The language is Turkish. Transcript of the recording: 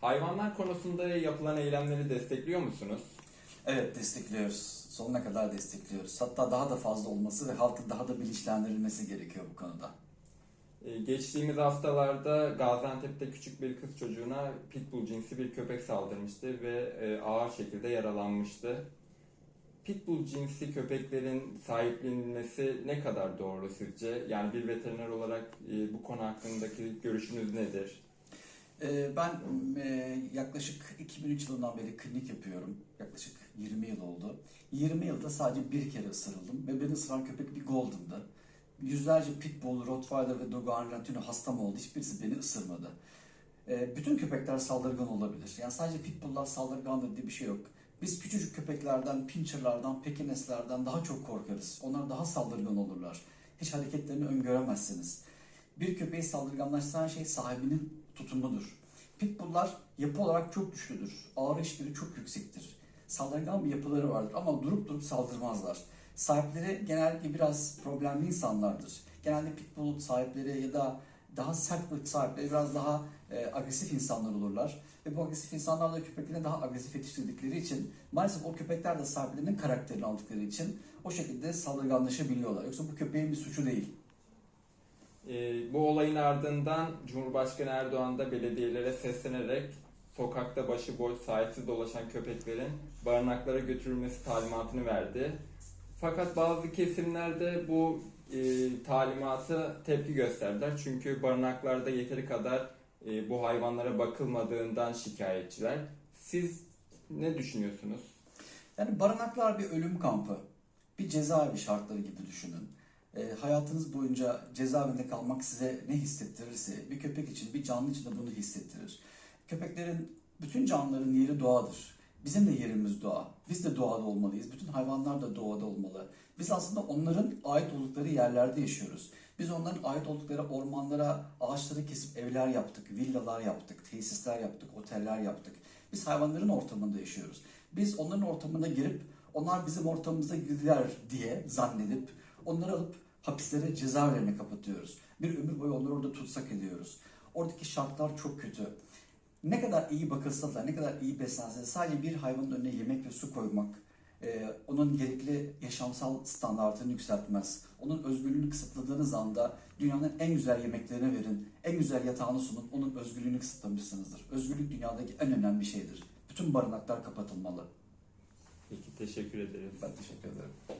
Hayvanlar konusunda yapılan eylemleri destekliyor musunuz? Evet destekliyoruz. Sonuna kadar destekliyoruz. Hatta daha da fazla olması ve halkın daha da bilinçlendirilmesi gerekiyor bu konuda. Ee, Geçtiğimiz haftalarda Gaziantep'te küçük bir kız çocuğuna pitbull cinsi bir köpek saldırmıştı ve e, ağır şekilde yaralanmıştı. Pitbull cinsi köpeklerin sahiplenilmesi ne kadar doğru sizce? Yani bir veteriner olarak e, bu konu hakkındaki görüşünüz nedir? Ee, Ben e, yaklaşık 2003 yılından beri klinik yapıyorum. Yaklaşık 20 yıl oldu. 20 yılda sadece bir kere ısırıldım ve beni ısıran köpek bir Golden'dı. Yüzlerce Pitbull, Rottweiler ve Doberman Latino hastam oldu. Hiçbirisi beni ısırmadı. Ee, Bütün köpekler saldırgan olabilir. Yani sadece Pitbull'lar saldırgandır diye bir şey yok. Biz küçücük köpeklerden, pincherlardan, pekineslerden daha çok korkarız. Onlar daha saldırgan olurlar. Hiç hareketlerini öngöremezsiniz. Bir köpeği saldırganlaştıran şey sahibinin tutumudur. Pitbulllar yapı olarak çok güçlüdür. Ağır işleri çok yüksektir. Saldırgan bir yapıları vardır ama durup durup saldırmazlar. Sahipleri genellikle biraz problemli insanlardır. Genelde pitbull sahipleri ya da daha sert ırk sahipleri biraz daha e, agresif insanlar olurlar. Ve bu agresif insanlar da köpeklerini daha agresif yetiştirdikleri için maalesef o köpekler de sahiplerinin karakterini aldıkları için o şekilde saldırganlaşabiliyorlar. Yoksa bu köpeğin bir suçu değil. Ee, bu olayın ardından Cumhurbaşkanı Erdoğan da belediyelere seslenerek sokakta başıboş sahipsiz dolaşan köpeklerin barınaklara götürülmesi talimatını verdi. Fakat bazı kesimlerde bu e, talimata tepki gösterdiler. Çünkü barınaklarda yeteri kadar e, bu hayvanlara bakılmadığından şikayetçiler. Siz ne düşünüyorsunuz? Yani barınaklar bir ölüm kampı. Bir cezaevi şartları gibi düşünün. E, hayatınız boyunca cezaevinde kalmak size ne hissettirirse bir köpek için, bir canlı için de bunu hissettirir. Köpeklerin, bütün canlıların yeri doğadır. Bizim de yerimiz doğa. Biz de doğada olmalıyız. Bütün hayvanlar da doğada olmalı. Biz aslında onların ait oldukları yerlerde yaşıyoruz. Biz onların ait oldukları ormanlara, ağaçları kesip evler yaptık, villalar yaptık, tesisler yaptık, oteller yaptık. Biz hayvanların ortamında yaşıyoruz. Biz onların ortamına girip onlar bizim ortamımıza girdiler diye zannedip onları alıp hapislere, cezaevlerine kapatıyoruz. Bir ömür boyu onları orada tutsak ediyoruz. Oradaki şartlar çok kötü. Ne kadar iyi bakılsa da, ne kadar iyi beslense de sadece bir hayvanın önüne yemek ve su koymak, e, onun gerekli yaşamsal standartını yükseltmez. Onun özgürlüğünü kısıtladığınız anda dünyanın en güzel yemeklerini verin, en güzel yatağını sunun, onun özgürlüğünü kısıtlamışsınızdır. Özgürlük dünyadaki en önemli şeydir. Bütün barınaklar kapatılmalı. Peki teşekkür ederiz. Ben teşekkür ederim.